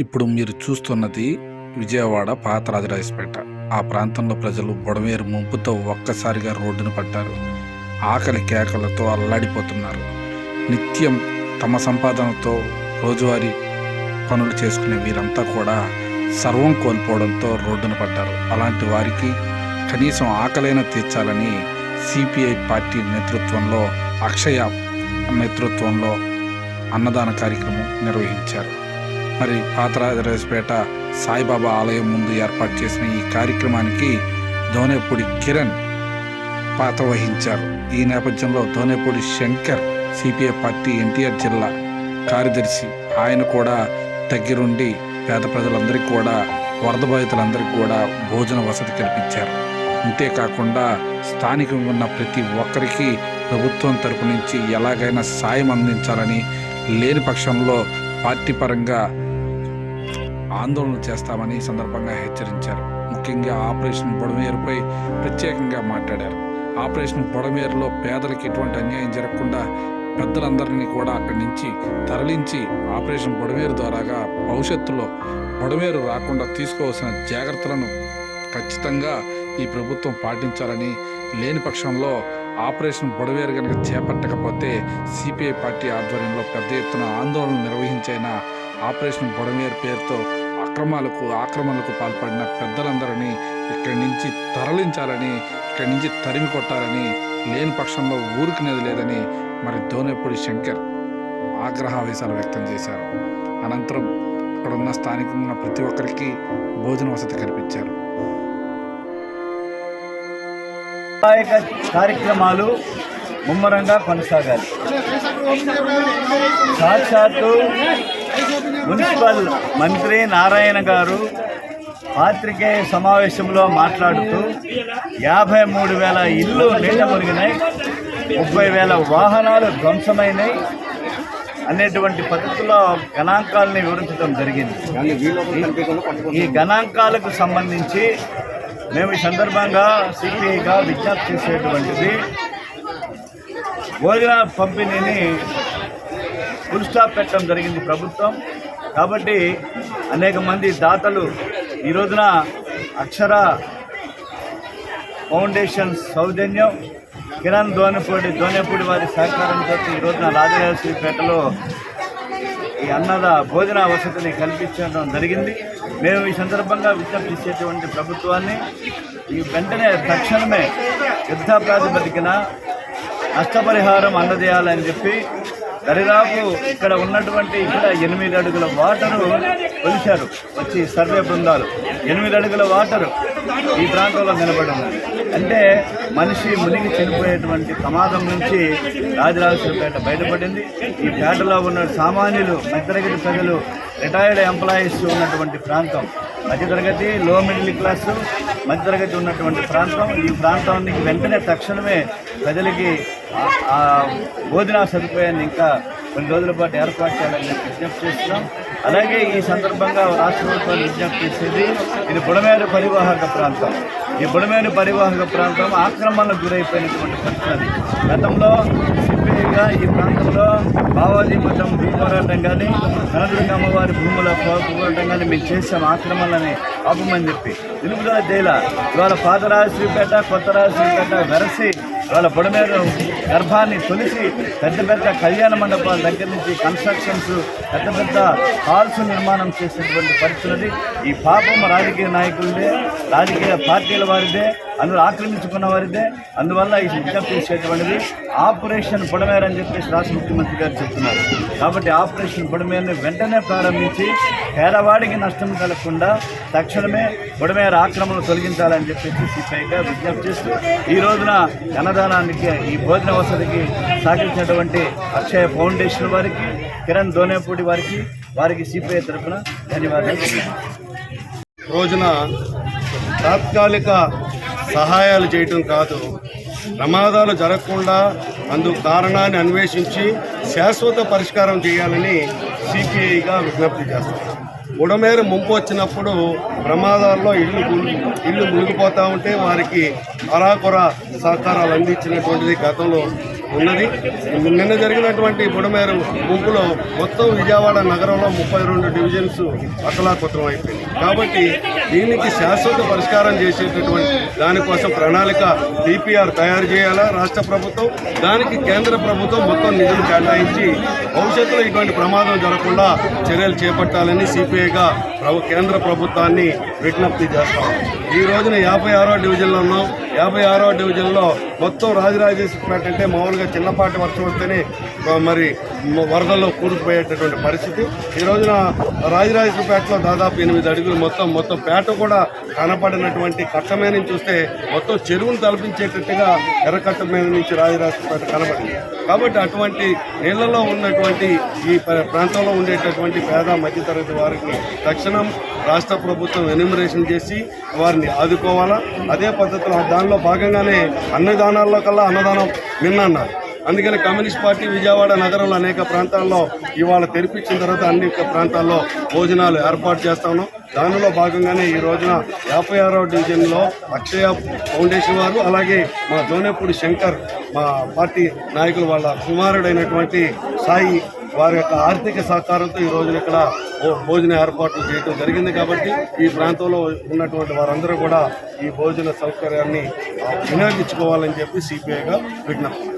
ఇప్పుడు మీరు చూస్తున్నది విజయవాడ పాత రాజరాజపేట ఆ ప్రాంతంలో ప్రజలు బుడమేరు ముంపుతో ఒక్కసారిగా రోడ్డున పడ్డారు ఆకలి కేకలతో అల్లాడిపోతున్నారు. నిత్యం తమ సంపాదనతో రోజువారీ పనులు చేసుకునే వీరంతా కూడా సర్వం కోల్పోవడంతో రోడ్డున పడ్డారు అలాంటి వారికి కనీసం ఆకలైన తీర్చాలని సిపిఐ పార్టీ నేతృత్వంలో అక్షయ నేతృత్వంలో అన్నదాన కార్యక్రమం నిర్వహించారు. మరి పాతరాజరాజపేట సాయిబాబా ఆలయం ముందు ఏర్పాటు చేసిన ఈ కార్యక్రమానికి దోనేపూడి కిరణ్ పాత్ర వహించారు. ఈ నేపథ్యంలో Donepudi Shankar CPI party NTR జిల్లా కార్యదర్శి. ఆయన కూడా దగ్గరుండి పేద ప్రజలందరికీ కూడా వరద బాధితులందరికీ కూడా భోజన వసతి కల్పించారు. అంతేకాకుండా స్థానికంగా ఉన్న ప్రతి ఒక్కరికి ప్రభుత్వం తరపు నుంచి ఎలాగైనా సాయం అందించాలని లేని పక్షంలో పార్టీ పరంగా ఆందోళన చేస్తామని సందర్భంగా హెచ్చరించారు. ముఖ్యంగా ఆపరేషన్ బొడమేరుపై ప్రత్యేకంగా మాట్లాడారు. ఆపరేషన్ బొడమేరులో పేదలకు ఎటువంటి అన్యాయం జరగకుండా పెద్దలందరినీ కూడా అక్కడి నుంచి తరలించి ఆపరేషన్ బొడమేరు ద్వారాగా భవిష్యత్తులో బొడమేరు రాకుండా తీసుకోవాల్సిన జాగ్రత్తలను ఖచ్చితంగా ఈ ప్రభుత్వం పాటించాలని లేని పక్షంలో ఆపరేషన్ బొడవేరు కనుక చేపట్టకపోతే సిపిఐ పార్టీ ఆధ్వర్యంలో పెద్ద ఎత్తున ఆందోళన నిర్వహించైన ఆపరేషన్ బొడమేరు పేరుతో అక్రమాలకు ఆక్రమణలకు పాల్పడిన పెద్దలందరినీ ఇక్కడి నుంచి తరలించాలని ఇక్కడి నుంచి తరిమి కొట్టాలని లేని పక్షంలో ఊరుకునేది లేదని మరి దోనేపూడి శంకర్ ఆగ్రహావేశాలు వ్యక్తం చేశారు. అనంతరం ఇక్కడ ఉన్న స్థానికంగా ఉన్న ప్రతి ఒక్కరికి భోజన వసతి కల్పించారు. కార్యక్రమాలు ముమ్మరంగా కొనసాగాలి. సాక్షాత్తు మున్సిపల్ మంత్రి నారాయణ గారు పాత్రికేయ సమావేశంలో మాట్లాడుతూ యాభై మూడు వేల ఇళ్ళు నీట మునిగినాయి ముప్పై వేల వాహనాలు ధ్వంసమైనాయి అనేటువంటి పద్ధతిలో గణాంకాలని వివరించడం జరిగింది. ఈ గణాంకాలకు సంబంధించి మేము ఈ సందర్భంగా సిపిఐగా విజ్ఞప్తి చేసేటువంటిది. భోజన పంపిణీని ఫుల్ స్టాప్ పెట్టడం జరిగింది ప్రభుత్వం. కాబట్టి అనేక మంది దాతలు ఈ రోజున అక్షర ఫౌండేషన్ సౌజన్యం కిరణ్ ధోనిపూడి ధోనిపూడి వారి సహకారంతో ఈ రోజున రాజరాజేశ్వరిపేటలో ఈ అన్నద భోజన వసతిని కల్పించడం జరిగింది. మేము ఈ సందర్భంగా విజ్ఞప్తి చేసేటువంటి ప్రభుత్వాన్ని ఈ వెంటనే తక్షణమే యుద్ధ ప్రాతిపదికన నష్టపరిహారం అందజేయాలని చెప్పి దరిదాపు ఇక్కడ ఉన్నటువంటి ఇక్కడ ఎనిమిది అడుగుల వాటరు కొలిచారు వచ్చి సర్వే బృందాలు. ఎనిమిది అడుగుల వాటరు ఈ ప్రాంతంలో నిలబడి ఉన్నది అంటే మనిషి మునిగి చనిపోయేటువంటి ప్రమాదం నుంచి రాజరాజేశ్వరపేట బయటపడింది. ఈ పేటలో ఉన్న సామాన్యులు మధ్యతరగతి ప్రజలు రిటైర్డ్ ఎంప్లాయీస్ ఉన్నటువంటి ప్రాంతం. మధ్యతరగతి లో మిడిల్ క్లాసు మధ్యతరగతి ఉన్నటువంటి ప్రాంతం. ఈ ప్రాంతానికి వెంటనే తక్షణమే ప్రజలకి ఆ- భోజన సదుపాయాన్ని ఇంకా కొన్ని రోజుల పాటు ఏర్పాటు చేయాలని విజ్ఞప్తి చేస్తున్నాం. అలాగే ఈ సందర్భంగా రాష్ట్ర ప్రభుత్వం విజ్ఞప్తి చేసేది ఇది బుడమేరు పరివాహక ప్రాంతం. ఈ బుడమేరు పరివాహక ప్రాంతం ఆక్రమణకు గురైపోయినటువంటి పరిస్థితి గతంలో విధంగా ఈ ప్రాంతంలో బావాజీ మఠం భూ పోరాటం కానీ కనదుర్గ అమ్మవారి భూముల పోరాటం కానీ మేము చేసాం ఆక్రమణలని ఆపమని చెప్పి. నిలుపుదల జైల ఇవాళ పాతరాజశ్రీపేట కొత్త రాజశ్రీపేట వెరసి వాళ్ళ బుడమేరు గర్భాన్ని తొలిసి పెద్ద పెద్ద కళ్యాణ మండపాల దగ్గర నుంచి కన్స్ట్రక్షన్స్ పెద్ద పెద్ద హాల్స్ నిర్మాణం చేసినటువంటి పరిస్థితులది. ఈ పాపం రాజకీయ నాయకులదే రాజకీయ పార్టీల వారిదే. అందులో ఆక్రమించుకున్న వారిదే. అందువల్ల ఈ విజ్ఞప్తి చేసేటువంటిది ఆపరేషన్ పొడమేరని అని చెప్పేసి రాష్ట్ర ముఖ్యమంత్రి గారు చెప్తున్నారు. కాబట్టి ఆపరేషన్ పొడమేరని వెంటనే ప్రారంభించి పేదవాడికి నష్టం కలగకుండా తక్షణమే బుడమేర ఆక్రమణ తొలగించాలని చెప్పేసి సిపిఐగా విజ్ఞప్తి చేస్తూ ఈ రోజున అన్నదానానికి ఈ భోజన వసతికి సహకరించినటువంటి అక్షయ ఫౌండేషన్ వారికి కిరణ్ దోనేపూడి వారికి వారికి సిపిఐ తరఫున ధన్యవాదాలు. రోజున తాత్కాలిక సహాయాలు చేయటం కాదు. ప్రమాదాలు జరగకుండా అందుకు కారణాన్ని అన్వేషించి శాశ్వత పరిష్కారం చేయాలని సిపిఐగా విజ్ఞప్తి చేస్తాం బుడమేర ముంపు వచ్చినప్పుడు ప్రమాదాల్లో ఇల్లు మునిగి ఇల్లు మునిగిపోతూ ఉంటే వారికి అరాకొర సహకారాలు అందించినటువంటిది గతంలో ఉన్నది. నిన్న జరిగినటువంటి బుడమేరు గుంపులో మొత్తం విజయవాడ నగరంలో ముప్పై రెండు డివిజన్స్ అతలాకుతలం అయిపోయింది. కాబట్టి దీనికి శాశ్వత పరిష్కారం చేసేటటువంటి దానికోసం ప్రణాళిక డిపిఆర్ తయారు చేయాలా? రాష్ట్ర ప్రభుత్వం దానికి కేంద్ర ప్రభుత్వం మొత్తం నిధులు కేటాయించి భవిష్యత్తులో ఇటువంటి ప్రమాదం జరగకుండా చర్యలు చేపట్టాలని సిపిఐగా ప్రభు కేంద్ర ప్రభుత్వాన్ని విజ్ఞప్తి చేస్తాం. ఈ రోజున యాభై ఆరో డివిజన్లో ఉన్నాం. యాభై ఆరో డివిజన్లో మొత్తం రాజరాజేశ్వరపేట అంటే మామూలుగా చిన్నపాటి వర్షం వస్తేనే మరి వరదల్లో కూరుకుపోయేటటువంటి పరిస్థితి. ఈ రోజున రాజరాజేశ్వరపేటలో దాదాపు ఎనిమిది అడుగులు మొత్తం మొత్తం పేట కూడా కనపడినటువంటి కట్ట మీద నుంచి చూస్తే మొత్తం చెరువును తలపించేటట్టుగా ఎర్రకట్ట మీద నుంచి రాజరాజేశ్వరపేట కనబడింది. కాబట్టి అటువంటి నీళ్ళలో ఉన్నటువంటి ఈ ప్రాంతంలో ఉండేటటువంటి పేద మధ్యతరగతి వారికి తక్షణం రాష్ట్ర ప్రభుత్వం ఎన్యూమరేషన్ చేసి వారిని ఆదుకోవాలా. అదే పద్ధతిలో దానిలో భాగంగానే అన్నదానాల్లో కల్లా అన్నదానం నిన్నన్నారు అందుకని కమ్యూనిస్ట్ పార్టీ విజయవాడ నగరంలో అనేక ప్రాంతాల్లో ఇవాళ తెరిపించిన తర్వాత అన్ని ప్రాంతాల్లో భోజనాలు ఏర్పాటు చేస్తా ఉన్నాం. దానిలో భాగంగానే ఈ రోజున యాభై ఆరో డివిజన్లో అక్షయ ఫౌండేషన్ వారు అలాగే మా దోనేపూడి శంకర్ మా పార్టీ నాయకులు వాళ్ళ కుమారుడైనటువంటి సాయి వారి యొక్క ఆర్థిక సహకారంతో ఈ రోజున ఇక్కడ భోజన ఏర్పాట్లు చేయడం జరిగింది కాబట్టి ఈ ప్రాంతంలో ఉన్నటువంటి వారందరూ కూడా ఈ భోజన సౌకర్యాన్ని వినియోగించుకోవాలని చెప్పి సిపిఐగా విజ్ఞప్తి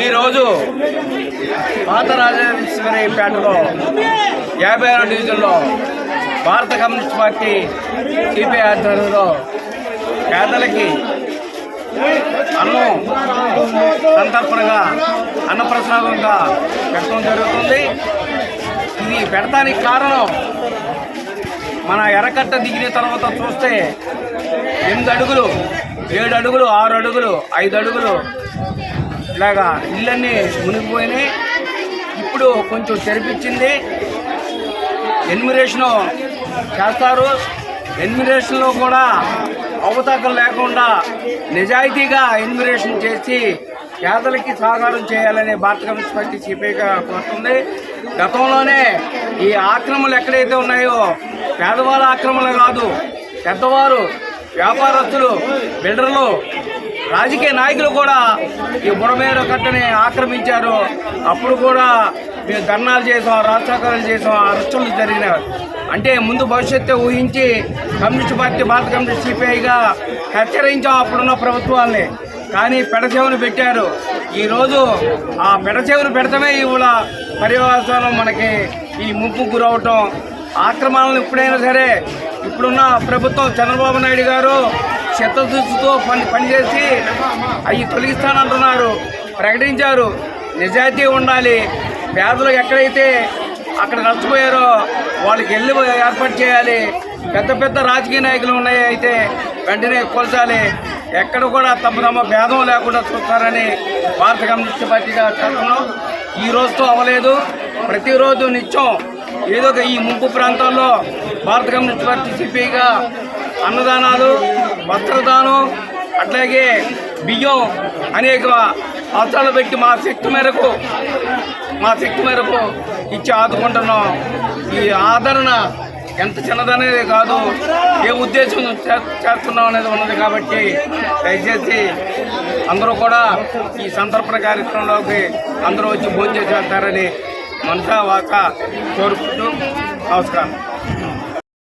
ఈరోజు పాత రాజేశ్వరిపేటలో యాభై ఆరో డివిజన్లో భారత కమ్యూనిస్ట్ పార్టీ సిపిఐ ఆధ్వర్యంలో పేదలకి అన్నం సంతర్పణగా అన్నప్రసాదంగా పెట్టడం జరుగుతుంది. ఇది పెడతానికి కారణం మన ఎర్రకట్ట దిగిన తర్వాత చూస్తే ఎనిమిది అడుగులు ఏడు అడుగులు ఆరు అడుగులు ఐదు అడుగులు ఇలాగా ఇళ్ళన్నీ మునిగిపోయినాయి. ఇప్పుడు కొంచెం తెరిపించింది. ఎన్మిరేషను చేస్తారు. ఎన్మిరేషన్లో కూడా అవతాకం లేకుండా నిజాయితీగా ఎన్మిరేషన్ చేసి పేదలకి సహకారం చేయాలని భారత కమ్యూనిస్ట్ పార్టీ సిపిఐగా కోరుతుంది. గతంలోనే ఈ ఆక్రమణలు ఎక్కడైతే ఉన్నాయో పేదవాళ్ళ ఆక్రమణలు కాదు పెద్దవారు వ్యాపారస్తులు బిల్డర్లు రాజకీయ నాయకులు కూడా ఈ బుడమేర కట్టని ఆక్రమించారు. అప్పుడు కూడా మేము ధర్నాలు చేసాం రాష్ట్రాకారాలు చేసాం అరెస్టులు జరిగినాయి. అంటే ముందు భవిష్యత్తు ఊహించి కమ్యూనిస్ట్ పార్టీ భారత కమ్యూనిస్ట్ సిపిఐగా హెచ్చరించాం అప్పుడున్న ప్రభుత్వాల్ని. కానీ పెడచెవును పెట్టారు. ఈరోజు ఆ పెడచెవును పెడతమే ఇవాళ పర్యవసానం మనకి ఈ ముంపు గురవటం. ఆక్రమణలు ఎప్పుడైనా సరే ఇప్పుడున్న ప్రభుత్వం చంద్రబాబు నాయుడు గారు చిత్తశుద్ధితో పని పనిచేసి అవి తొలగిస్తానంటున్నారు ప్రకటించారు. నిజాయితీ ఉండాలి. పేదలు ఎక్కడైతే అక్కడ నష్టపోయారో వాళ్ళకి వెళ్ళి ఏర్పాటు చేయాలి. పెద్ద పెద్ద రాజకీయ నాయకులు ఉన్నాయి అయితే వెంటనే కొలచాలి. ఎక్కడ కూడా తమ తమ భేదం లేకుండా చూస్తారని భారత కమ్యూనిస్ట్ పార్టీగా చేస్తున్నాం ఈ రోజుతో అవ్వలేదు. ప్రతిరోజు నిత్యం ఏదో ఒక ఈ ముంపు ప్రాంతాల్లో భారత కమ్యూనిస్ట్ పార్టీ సిపిఐగా అన్నదానాలు వస్త్రదానం అట్లాగే బియ్యం అనేక అవసరాలు పెట్టి మా శక్తి మేరకు మా శక్తి మేరకు ఇచ్చి ఆదుకుంటున్నాం. ఈ ఆదరణ ఎంత చిన్నదనేది కాదు ఏ ఉద్దేశం చేస్తున్నాం అనేది ఉన్నది కాబట్టి దయచేసి అందరూ కూడా ఈ సందర్భ కార్యక్రమంలోకి అందరూ వచ్చి భోజనం చేసి మనసా వాక కోరుకుంటూ నమస్కారం.